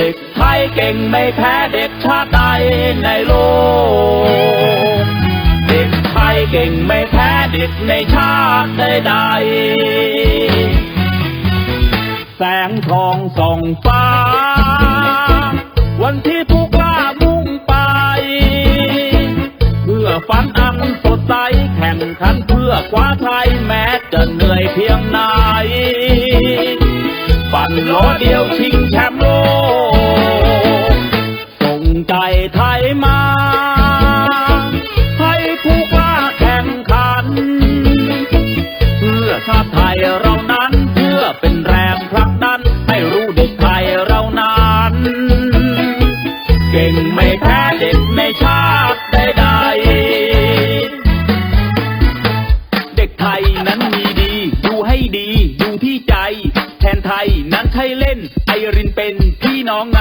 เด็กไทยเก่งไม่แพ้เด็กชาติใดในโลก เด็กไทยเก่งไม่แพ้เด็กในชาติใดๆแสงทองส่องฟ้า วันที่ผู้กล้ามุ่งไป เพื่อฝันอันสดใสแข่งขันเพื่อคว้าไทยแม้จะเหนื่อยเพียงไหนฝันล้อเดียวชิงแชมป์ ชาติไทยเรานั้น เพื่อเป็นแรงผลักดัน ให้รู้เด็กไทยเรานั้น เก่งไม่แพ้เด็กในชาติใดๆเด็กไทยนั้นมีดี ดูให้ดีดูที่ใจ แทนไทยนั้นใช่เล่น ไอรินเป็นพี่น้องไง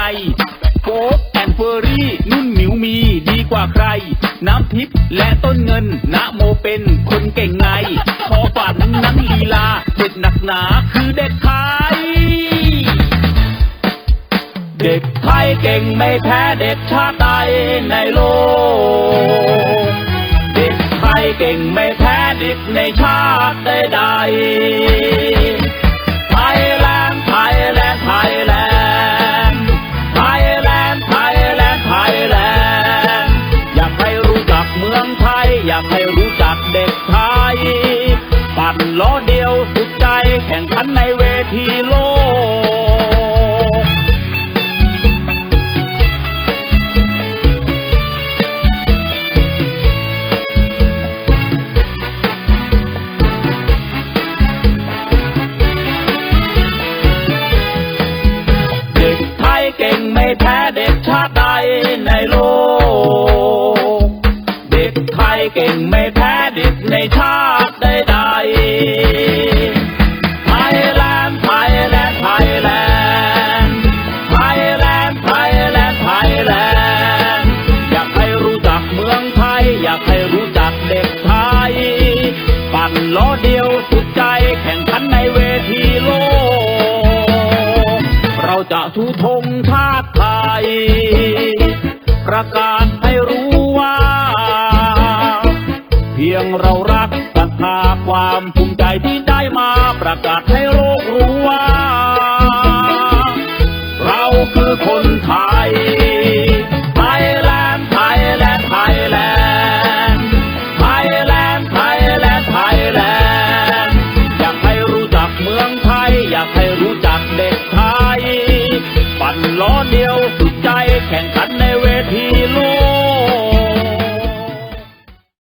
โฟกแอนเฟอรี่นุ่นหมิวมีดีกว่าใคร น้ำทิพย์และต้นเงินนะโมเป็นคนเก่งไงขอ เด็ดหนักหนาคือเด็กไทย เด็กไทยเก่งไม่แพ้เด็กชาติใดในโลก เด็กไทยเก่งไม่แพ้เด็กในชาติใดๆ เด็กชาติใดในโลก เด็กไทยเก่งไม่แพ้เด็กในชาติใดๆไทยแลนด์ไทยแลนด์ไทยแลนด์ไทยแลนด์ไทยแลนด์ไทยแลนด์อยากให้รู้จักเมืองไทย อยากให้รู้จักเด็กไทย ปั่นล้อเดียวสุดใจแข่งขันในเวทีโลก เราจะชูธงชาติไทย ประกาศให้รู้ว่า เพียงเรารักศรัทธาความภูมิใจที่ได้มาประกาศให้โลกรู้ว่า